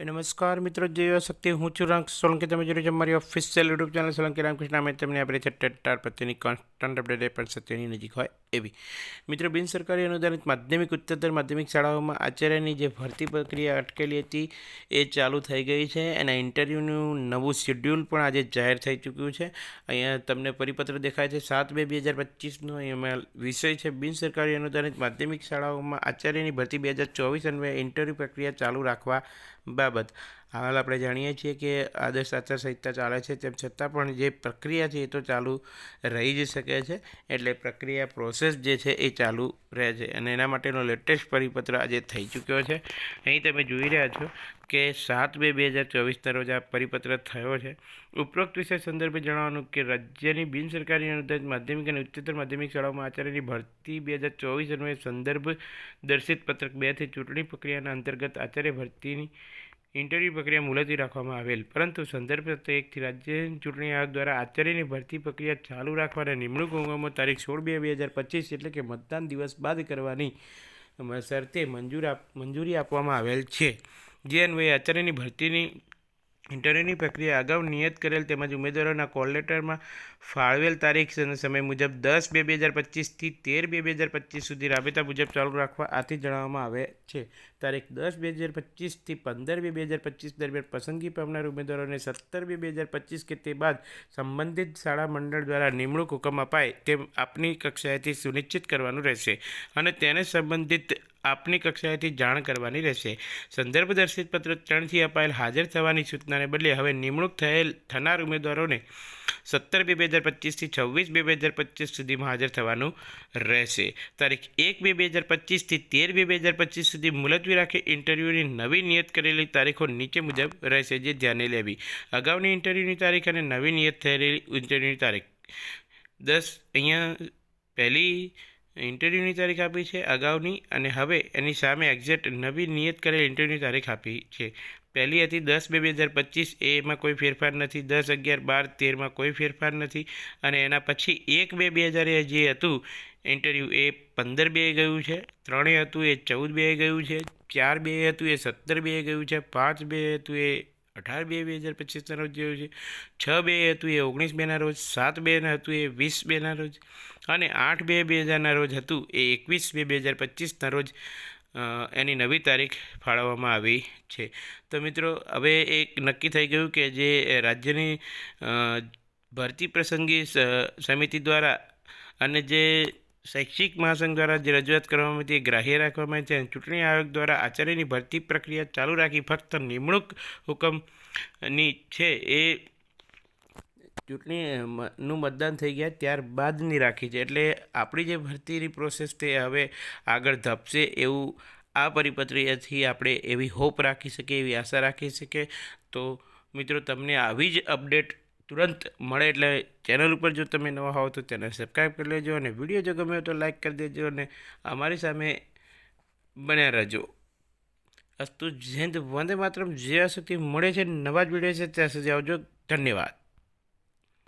નમસ્કાર મિત્રો, જય શક્તિ. હું છું રાંક સોલંકી. તમે જોડે મારી official YouTube channel Solanki Ramkrishna. અમે તમને આપણે છે ટેટાર પ્રત્યેની કોન્સ્ટન્ટ અપડેટ પણ સત્યની નજીક હોય એવી. મિત્રો, બિન સરકારી અનુદાનિત માધ્યમિક, ઉચ્ચતર માધ્યમિક શાળાઓમાં આચાર્યની જે ભરતી પ્રક્રિયા અટકેલી હતી, એ ચાલુ થઈ ગઈ છે. અને ઇન્ટરવ્યૂનું નવું શેડ્યુલ પણ આજે જાહેર થઈ ચૂક્યું છે. અહીંયા તમને પરિપત્ર દેખાય છે. સાત બે બે હજાર પચીસનો એમાં વિષય છે. બિન સરકારી અનુદાનિત માધ્યમિક શાળાઓમાં આચાર્યની ભરતી બે હજાર ચોવીસ અન્વયે ઇન્ટરવ્યૂ પ્રક્રિયા ચાલુ રાખવા બાબત. હાલ આપણે જાણીએ છીએ કે આદર્શ આચાર સંહિતા ચાલે છે, તેમ છતાં પણ જે પ્રક્રિયા છે એ તો ચાલુ રહી જ શકે છે. એટલે પ્રક્રિયા પ્રોસેસ જે છે એ ચાલુ રહે છે. અને એના માટેનો લેટેસ્ટ પરિપત્ર આજે થઈ ચૂક્યો છે. અહીં તમે જોઈ રહ્યા છો કે સાત બે બે હજાર ચોવીસના રોજ આ પરિપત્ર થયો છે. ઉપરોક્ત વિષય સંદર્ભે જણાવવાનું કે રાજ્યની બિનસરકારી અનુદાનિત માધ્યમિક અને ઉચ્ચતર માધ્યમિક શાળાઓમાં આચાર્યની ભરતી બે હજાર ચોવીસ અન્વયે સંદર્ભ દર્શિત પત્રક બેથી ચૂંટણી પ્રક્રિયાના અંતર્ગત આચાર્ય ભરતીની ઇન્ટરવ્યૂ પ્રક્રિયા મુલતવી રાખવામાં આવેલ. પરંતુ સંદર્ભ પત્ર એકથી રાજ્ય ચૂંટણી આયોગ દ્વારા આચાર્યની ભરતી પ્રક્રિયા ચાલુ રાખવાના નિમણૂક હુકમો તારીખ સોળ બે બે હજાર પચીસ એટલે કે મતદાન દિવસ બાદ કરવાની શરતે મંજૂર મંજૂરી આપવામાં આવેલ છે. જે અન્વયે આચાર્યની ભરતીની ઇન્ટરવ્યૂની પ્રક્રિયા અગાઉ નિયત કરેલ તેમજ ઉમેદવારોના કોલ લેટરમાં ફાળવેલ તારીખ અને સમય મુજબ દસ બે બે હજાર પચીસથી તેર બે બે હજાર પચીસ સુધી રાબેતા મુજબ ચાલુ રાખવા આથી જણાવવામાં આવે છે. તારીખ દસ બે હજાર પચીસથી પંદર બે બે હજાર પચીસ દરમિયાન પસંદગી પામનાર ઉમેદવારોને સત્તર બે બે હજાર પચીસ કે તે બાદ સંબંધિત શાળા મંડળ દ્વારા નિમણૂક હુકમ અપાય તેમ આપની કક્ષાએથી સુનિશ્ચિત કરવાનું રહેશે અને તેને સંબંધિત આપની કક્ષાએથી જાણ કરવાની રહેશે. સંદર્ભ દર્શિત પત્ર ત્રણથી અપાયેલ હાજર થવાની સૂચનાને બદલે હવે નિમણૂક થયેલ થનાર ઉમેદવારોને સત્તર બે બે હજાર પચીસથી છવ્વીસ બે બે હજાર પચીસ સુધીમાં હાજર થવાનું રહેશે. તારીખ એક બે બે હજાર પચીસથી તેર બે બે હજાર પચીસ સુધી મુલતવી રાખી ઇન્ટરવ્યૂની નવી નિયત કરેલી તારીખો નીચે મુજબ રહેશે જે ધ્યાને લેવી. અગાઉની ઇન્ટરવ્યૂની તારીખ અને નવી નિયત થયેલી ઇન્ટરવ્યૂની તારીખ. દસ અહીંયા પહેલી ઇન્ટરવ્યૂની તારીખ આપી છે અગાઉની અને હવે એની સામે એક્ઝેક્ટ નવી નિયત કરેલ ઇન્ટરવ્યૂની તારીખ આપી છે. પહેલી હતી દસ બે બે હજાર પચીસ એમાં કોઈ ફેરફાર નથી. દસ અગિયાર બાર તેરમાં કોઈ ફેરફાર નથી અને એના પછી એક બે બે હજાર જે હતું ઇન્ટરવ્યૂ એ પંદર બે ગયું છે, ત્રણે હતું એ ચૌદ બે ગયું છે, ચાર બે હતું એ સત્તર બે ગયું છે, પાંચ બે હતું એ અઢાર બે બે હજાર પચીસના રોજ જેવું છે. છ બે હતું એ ઓગણીસ બેના રોજ, સાત બેના હતું એ વીસ બેના રોજ અને આઠ બે બે હજારના રોજ હતું એ એકવીસ બે બે હજાર પચીસના રોજ એની નવી તારીખ ફાળવવામાં આવી છે. તો મિત્રો, હવે એક નક્કી થઈ ગયું કે જે રાજ્યની ભરતી પ્રસંગી સમિતિ દ્વારા અને જે શૈક્ષિક મહાસંઘ દ્વારા જે રજૂઆત કરવામાં આવી હતી ગ્રાહ્ય રાખવામાં આવી છે અને ચૂંટણી આયોગ દ્વારા આચાર્યની ભરતી પ્રક્રિયા ચાલુ રાખી. ફક્ત નિમણૂક હુકમની છે એ ચૂંટણીનું મતદાન થઈ ગયા ત્યારબાદની રાખી છે. એટલે આપણી જે ભરતીની પ્રોસેસ તે હવે આગળ ધપશે એવું આ પરિપત્રથી આપણે એવી હોપ રાખી શકીએ, એવી આશા રાખી શકીએ. તો મિત્રો, તમને આવી જ અપડેટ તુરંત મળે એટલે ચેનલ ઉપર જો તમે નવા હોવ તો ચેનલ સબસ્ક્રાઈબ કરી લેજો અને વીડિયો જો ગમે તો લાઈક કરી દેજો અને અમારી સામે બન્યા રહેજો. અસ્તુ જય વંદે માતરમ. જ્યાં સુધી મળે છે નવા જ વીડિયો છે ત્યાં સુધી આવજો. ધન્યવાદ.